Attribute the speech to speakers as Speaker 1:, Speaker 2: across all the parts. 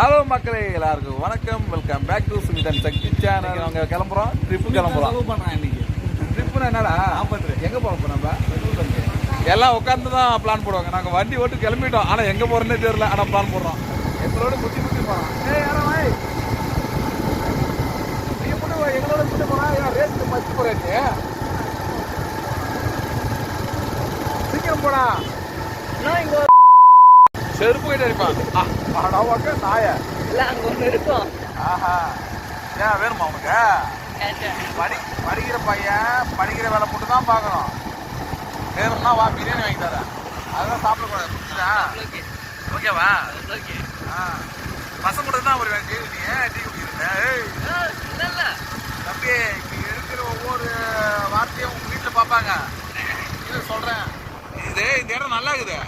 Speaker 1: Hello மக்களே எல்லாருக்கும் வணக்கம். Welcome back to Sumithan Sakthi channel நாங்க கிளம்புறோம்? ட்ரிப்பு கிளம்புறோம். ட்ரிப்புனா என்னடா? எங்க இப்போ நம்ம எல்லாம் உட்காந்து தான் பிளான் போடுவாங்க. நாங்க வண்டி ஓட்டு கிளம்பிட்டோம். ஆனா எங்க போறோன்னே தெரியல. ஆனா பிளான் போடுறோம். எங்களோட நீ மட்டும் வா, எங்களோட போறா? ஏன் ரேஸ் மஸ்ட் போறேன் சீக்கிரம் போடா.
Speaker 2: நான் இங்க
Speaker 1: செருப்பு கிட்ட அடிப்பான் அடவாக்க நாய
Speaker 2: இல்ல அங்க ஒண்ணு இருக்கும்.
Speaker 1: ஆஹா. ஏன் வேணுமா உனக்கு? படி படிக்கிற பையன் படிக்கிற வேலை மட்டும் தான் பார்க்கணும். வேணும்னா வா பிரியாணி வாங்கி தரேன். அதெல்லாம் சாப்பிடக்கூடாது புரிஞ்சுதா?
Speaker 2: ஓகே.
Speaker 1: ஓகேவா?
Speaker 2: ஓகே.
Speaker 1: ஆ. பசங்க கூட தான் வருவேன் டீ நீ ஏன் டீ குடிக்கிறேன் ஏய்.
Speaker 2: இல்ல இல்ல
Speaker 1: தம்பி இங்க இருக்கிற ஒவ்வொரு வார்த்தையும் உங்க வீட்டில் பார்ப்பாங்க. இது சொல்கிறேன் இது இந்த இடம் நல்லா இருக்குது.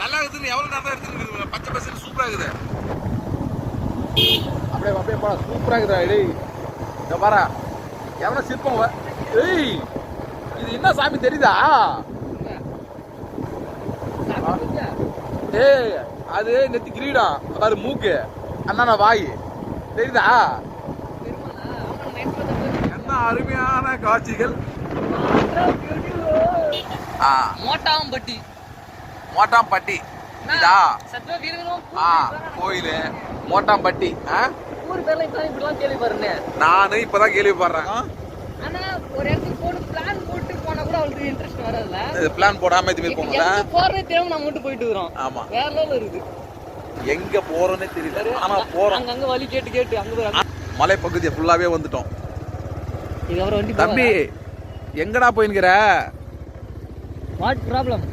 Speaker 1: நல்லா இருக்குதுன்னு எவ்வளோ நேரம் எடுத்துருக்கு பச்சை பசங்க சூப்பராக இருக்குது. அப்படியே அப்படியே போடா சூப்பராக இருக்குதா டேய். இந்த பாரா எவ்வளோ சிற்பம் வ- ஏய் இது என்ன சாமி தெரியுதா? ஏய் அது நெத்தி கிரீடம் பாரு மூக்கு அண்ணா வாய். தெரியுதா? என்ன அருமையான காட்சிகள். ஆ
Speaker 2: மோட்டாம்பட்டி.
Speaker 1: மோட்டாம்பட்டி. இதா? ஆ கோயில். மோட்டாம்பட்டி ஆ? நானும் இப்பதான் கேள்விப்படுறேன்.
Speaker 2: பிளான் போட்டு போனா கூட அவளுக்கு இன்ட்ரெஸ்ட் வராதுல்ல?
Speaker 1: இது பிளான் போடாம இது போகல
Speaker 2: போறதே தெரியாம நம்ம மட்டும் போயிட்டு இருக்கிறோம்
Speaker 1: ஆமா.
Speaker 2: வேற லெவல் இருக்குது.
Speaker 1: எங்க போறோன்னே தெரியல. ஆனா போறோம்.
Speaker 2: அங்கங்க வழி கேட்டு கேட்டு அங்க போய்
Speaker 1: மலை பகுதியை ஃபுல்லாவே வந்துட்டோம். தம்பி எங்கடா போயின்கிற
Speaker 2: வாட் ப்ராப்ளம்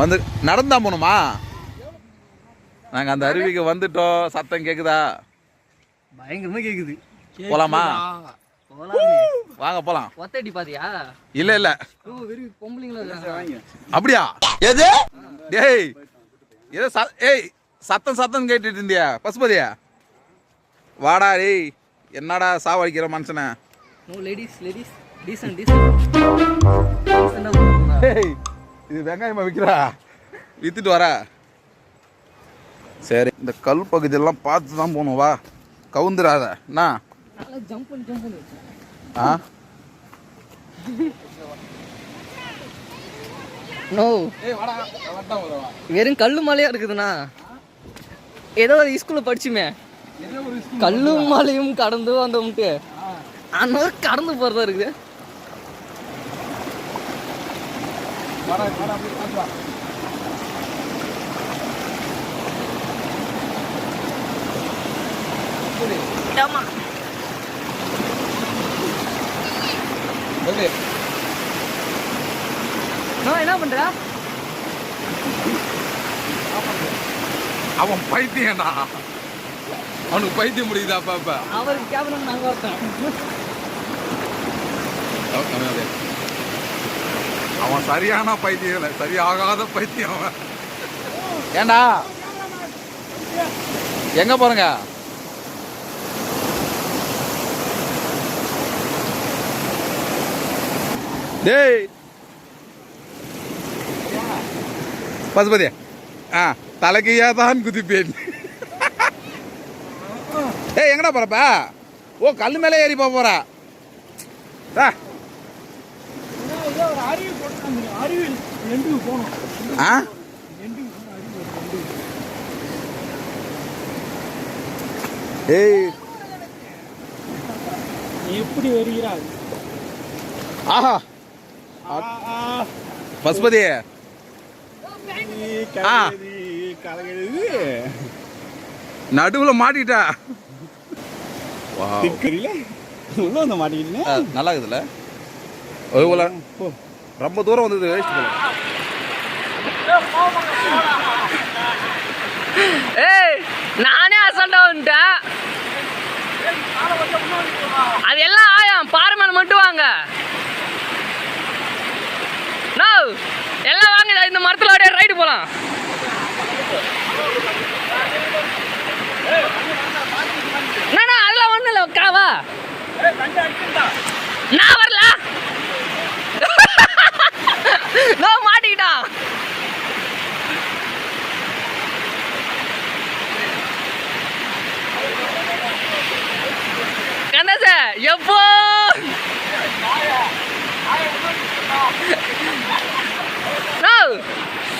Speaker 1: வந்து நடந்தா போகணுமா நாங்க அந்த அருவிக்கு வந்துட்டோம். சத்தம் கேக்குதா?
Speaker 2: பயங்கரமா கேக்குது.
Speaker 1: போலாமா?
Speaker 2: போலாமே.
Speaker 1: வாங்க போலாம்.
Speaker 2: ஒத்தடி பாத்தியா?
Speaker 1: இல்ல இல்ல. அப்படியா? எது? டேய் ஏதோ ச ஏய் சத்தம் சத்தம் கேட்டுட்டு இருந்தியா? பசுபதியா? வாடா டேய். என்னடா சாவடிக்கிற மனுஷனை?
Speaker 2: No ladies ladies decent decent
Speaker 1: ஏய் இது வெங்காயமா விற்கிறா வித்துட்டு வர? சரி இந்த கல் பகுதியெல்லாம் பார்த்து தான் போகணும் வா. கவுந்துராத என்ன ஆ?
Speaker 2: நோ வெறும் கல்லு மலையா இருக்குதுண்ணா. ஏதோ ஒரு ஸ்கூல்ல படிச்சுமே. கல்லும் மலையும் கடந்து வந்தோம்ட்டு. அந்த கடந்து போறதா இருக்குது.
Speaker 1: வாடா வாடா அப்படியே பார்த்து வா
Speaker 2: ஆமா.
Speaker 1: எப்படி
Speaker 2: நோ என்ன பண்ற?
Speaker 1: அவன் பைத்தியம்டா அவனுக்கு பைத்தியம் முடியுதா அப்ப
Speaker 2: அவருக்கு கேபின் நாங்க ஒருத்தன்.
Speaker 1: அவன் சரியான பைத்தியம் இல்லை சரியாகாத பைத்தியம் அவன். ஏண்டா? எங்க போறங்க? டேய். பசுபதி ஆ தலைக்கையா தான் குதிப்பேன். ஏய் எங்கடா போறப்ப? ஓ கல் மேலே ஏறி போக போறா ஆ
Speaker 3: ஒரு அருவி போட்டு அருவி எண்டுக்கு போகணும்
Speaker 1: ஆ? ஏய்.
Speaker 3: எப்படி வருகிறார்
Speaker 1: ஆஹா. பசுபதி. நடுவுல மாட்டிட்டா நல்லா இருக்குதுல்ல ரொம்ப தூரம் வந்தது வேஸ்ட் போல.
Speaker 2: ஏய் நானே அசால்ட்டா வந்துட்டேன் அது எல்லாம் ஆயம். பாறை மட்டும் வாங்க. நோ எல்லாம் வாங்க இந்த மரத்துல அப்படியே ரைடு போகலாம் என்னண்ணா அதெல்லாம் ஒன்றும் இல்லை காவா நான் வரல. நான் மாட்டிக்கிட்டான் கண்ணாச எப்போ?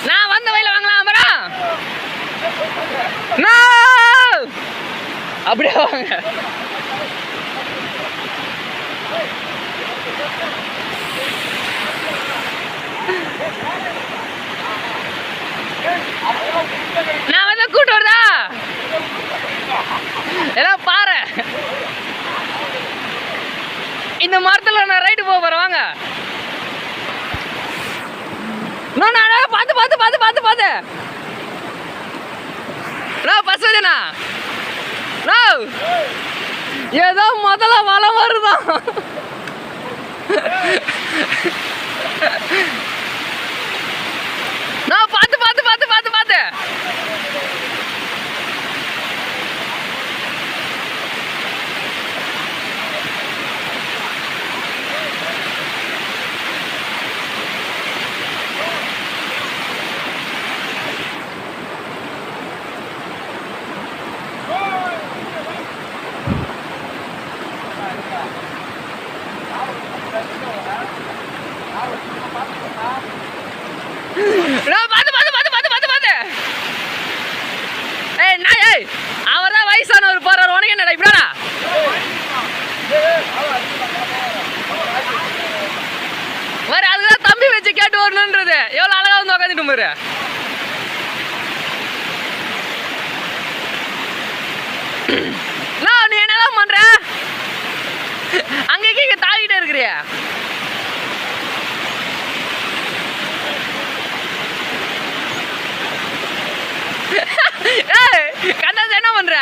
Speaker 2: நான் வந்த வயல வாங்கலாம் வரா அப்படியே வாங்க. நான் வந்து கூட்டு வருதா? எல்லாம் பாரு இந்த மரத்துல நான் ரைட்டு போக போறேன் வாங்க. நான் நான் பார்த்து பார்த்து பார்த்து பார்த்து பார்த்து. நான் பஸ் வருதுண்ணா நான் ஏதோ முதல்ல வளம் வருதான் நான் பார்த்து பார்த்து பார்த்து பார்த்து பார்த்து நான் பார்த்து பார்த்து பார்த்து பார்த்து பார்த்து பார்த்து ஏய் நான் ஏய். அவர் தான் வயசானவர் போறாரு. உனக்கு என்னடா இப்படாடா வேற அதுதான் தம்பி வச்சு கேட்டு வரணுன்றது எவ்வளோ அழகா வந்து உட்காந்துட்டு பாரு நான் நீ என்னதான் பண்ற? அங்க இங்க தாவிட்டே இருக்கிறியா ஏய் கண்ணாசி என்ன பண்ற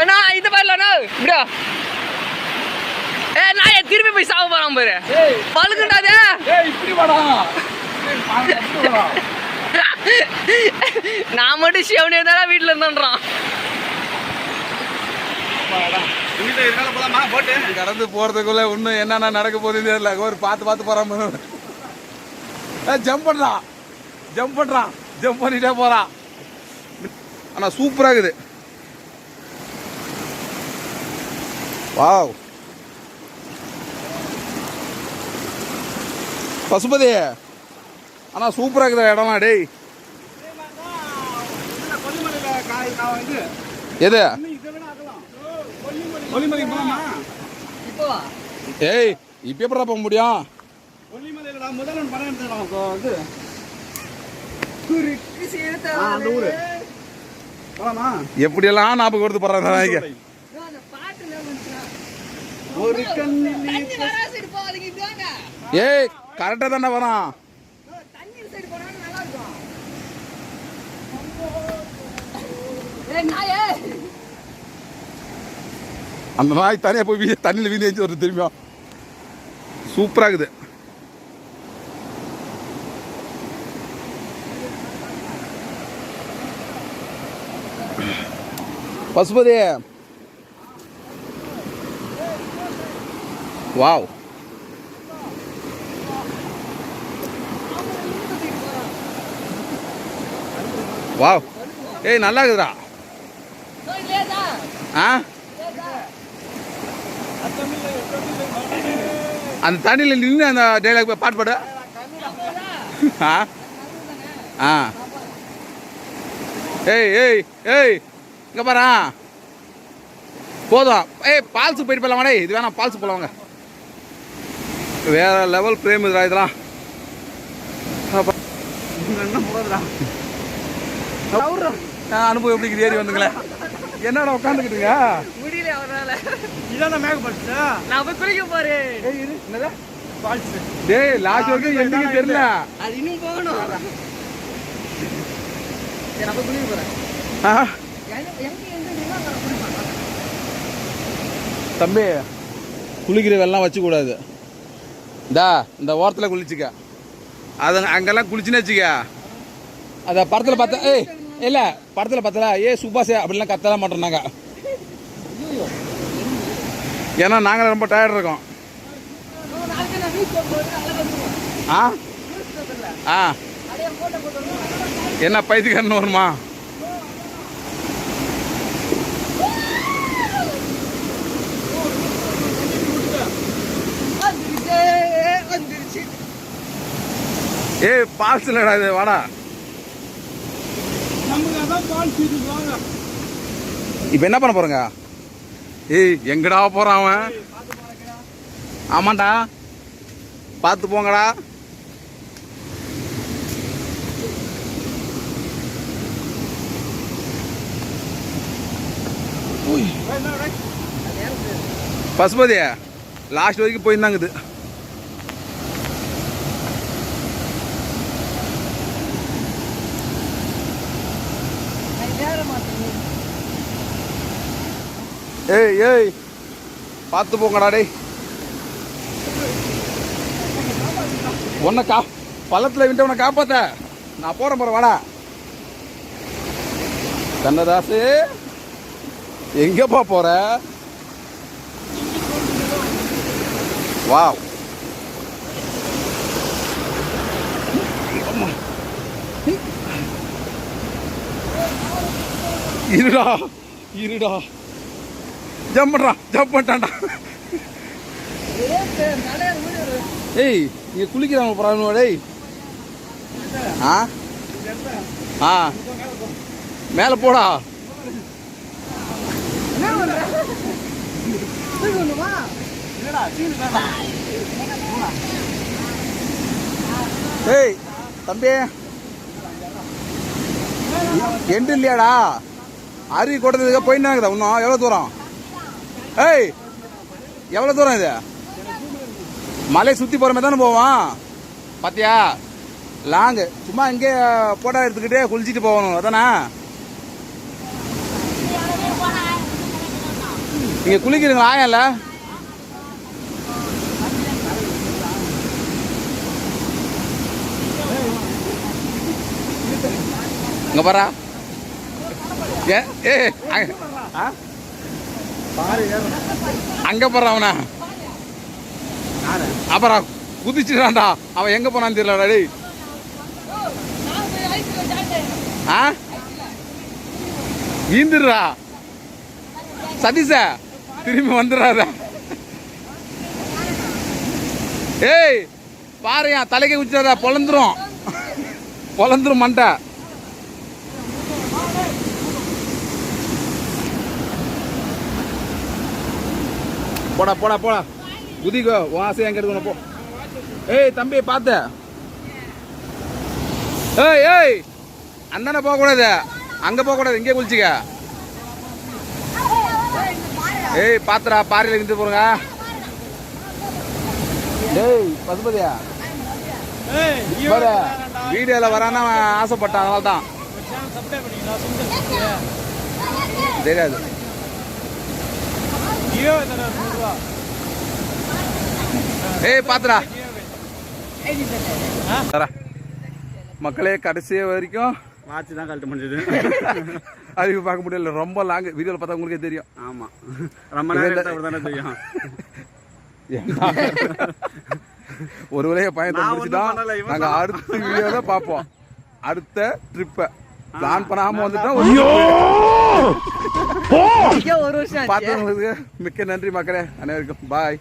Speaker 2: அண்ணா இது பாருலண்ணா இப்படியா ஏ ஏன் திரும்பி போய் சாவ போறான் பாரு பழுக்குண்டாதே.
Speaker 3: ஏய் இப்படி வாடா.
Speaker 2: நான் மட்டும் சிவனே தான் வீட்டில் இருந்தேன்றான்.
Speaker 1: கடந்து போறதுக்குள்ள இன்னும் என்னென்ன நடக்க போகுதுன்னு தெரியல. ஒரு பார்த்து பார்த்து போறாம ஜம்ப் பண்றான் ஜம்ப் பண்றான் ஜம்ப் பண்ணிட்டே போறான் ஆனா சூப்பரா இருக்குது. வாவ். பசுபதி. ஆனா சூப்பரா இருக்குது இடம்லாம் டேய்
Speaker 3: கொல்லிமலையில காய் நான் இது
Speaker 1: எது? ஏய் இப்போ எப்படா போக முடியும்? எப்படியெல்லாம் ஞாபகம்
Speaker 3: ஒரு கண்ணில்
Speaker 1: ஏய் கரெக்டாக தானே வரான். அந்த நாய் தனியாக போய் வீ தண்ணியில் வீந்து வச்சு வருது திரும்பியும் சூப்பராக இருக்குது பசுபதி. வாவ் வாவ் ஏய் நல்லா இருக்குதுடா. அந்த தண்ணியில் நின்று அந்த டைலாக் பாட்டு பாடு. ஆ? ஆ. ஏய் ஏய் ஏய் இங்கே பாரு போதும். ஏய் பால்ஸு போயிட்டு போகலாம் இது வேணாம் பால்ஸு போகலாம் வேறு லெவல் பிரேம் இதுடா இதெல்லாம்.
Speaker 3: என்ன
Speaker 1: அனுபவம் எப்படி ஏறி வந்துங்களேன். என்னடா உட்காந்துக்கிட்டுங்க
Speaker 2: முடியல அவரால.
Speaker 3: இதான் மேக படுச்சா
Speaker 2: நான் போய் குளிக்க பாரு
Speaker 1: ஏய் இரு என்னது?
Speaker 3: ஃபால்ஸ்
Speaker 1: டேய் லாஸ்ட் வரைக்கும் எதுக்கு தெரியல.
Speaker 2: அது இன்னும் போகணும். சரி நான் போய் குளிக்க போறேன்.
Speaker 1: தம்பி குளிக்கிற வெள்ளம் வச்சுக்கூடாது. இந்தா இந்த ஓரத்தில் குளிச்சுக்க. அது அங்கெல்லாம் குளிச்சுன்னு வச்சுக்க. அதை படத்தில் பார்த்தா ஏய் இல்லை படத்தில் பார்த்தல ஏ சுபாஷே அப்படிலாம் கத்தலாம் மாட்டோம்னாங்க ஏன்னா நாங்கள் ரொம்ப டயர்ட் இருக்கோம். ஆ? ஆ. என்ன பைத்தியக்காரன் வருமா? ஏய் பால்ஸ் இல்லடா இது வாடா
Speaker 3: நமக்கு அதான் ஃபால்ஸ் இது வாங்க
Speaker 1: இப்போ என்ன பண்ண போறங்க? ஏய் எங்கடா போறான் அவன்? ஆமாண்டா. பார்த்து போங்கடா. பசுபதி லாஸ்ட் வரைக்கும் போயிருந்தாங்க இது. ஏய் ஏய் பார்த்து போங்கடா டேய். உன்னை கா பள்ளத்தில் விட்டு உன்னை காப்பாத்த. நான் போகிறேன் போற வாடா. கண்ணதாசு எங்கேப்பா போற? வாவ். இருடா இருடா. ஜம்ப் பண்றான் ஜம்ப் பண்ணிட்டான்டா. ஏய் இங்க குளிக்கிறாங்க போறாங்க டேய். ஆ? ஆ. மேல போடா. ஏய் தம்பி. எண்டு இல்லையாடா? அருவி கொடுத்ததுக்கு போயிட்டு இன்னும் எவ்வளோ தூரம்? ஏய் எவ்வளோ தூரம் இது? மலை சுற்றி போகிற மாதிரி தானே போவோம். பாத்தியா? லாங்கு. சும்மா இங்கே போட்டோ எடுத்துக்கிட்டே குளிச்சுட்டு போகணும். அதானே? நீங்கள் குளிக்கிறீங்களா இல்லை? இங்க பாரா. ஏ அங்க- ஆ? அங்க போறான் அவனா? அப்புறம் குதிச்சுட்டான்டா. அவன் எங்க போனான்னு தெரியலடா டேய். ஆ? வீந்துடுறா. சதீஷ திரும்பி வந்துடுறாத. ஏய் பாருயா தலைக்கு குச்சிடாத பொழந்துரும். பொழந்துரும் மண்டை. போடா போடா போடா. குதிக்கோ உன் ஆசை எங்க போ. ஏய் தம்பி பார்த்த? ஏய் ஏய் அண்ணனை போகக்கூடாது. அங்கே போகக்கூடாது இங்கே குளிச்சிக்க. ஏய் பாத்துடா பாறையில் நின்று போடுங்க டேய் பசுபதியா?
Speaker 3: ஏய்
Speaker 1: வீடியோவில் வரான்னு ஆசைப்பட்டான் அதனால தான் தெரியாது. ஏய் பாத்துடா. மக்களே கடைசி வரைக்கும்
Speaker 3: வாட்ச் தான் கழட்ட முடிஞ்சது.
Speaker 1: அறிவு பார்க்க முடியல. ரொம்ப லாங் வீடியோவில் பார்த்தா உங்களுக்கே தெரியும்.
Speaker 3: ஆமா. ரொம்ப நேரம் தானே தெரியும்?
Speaker 1: ஒரு வேலையை பையன்
Speaker 3: நான்
Speaker 1: முடிச்சு தான்
Speaker 3: ஒண்ணும் பண்ணல, இவன்
Speaker 1: நாங்கள்
Speaker 3: தான்.
Speaker 1: அடுத்த வீடியோவை பார்ப்போம். அடுத்த ட்ரிப்பை பிளான் பண்ணாம வந்துட்டோம்
Speaker 2: ஒரு வருஷம்
Speaker 1: பார்த்தவங்களுக்கு மிக்க நன்றி மக்களே. அனைவருக்கும். பாய்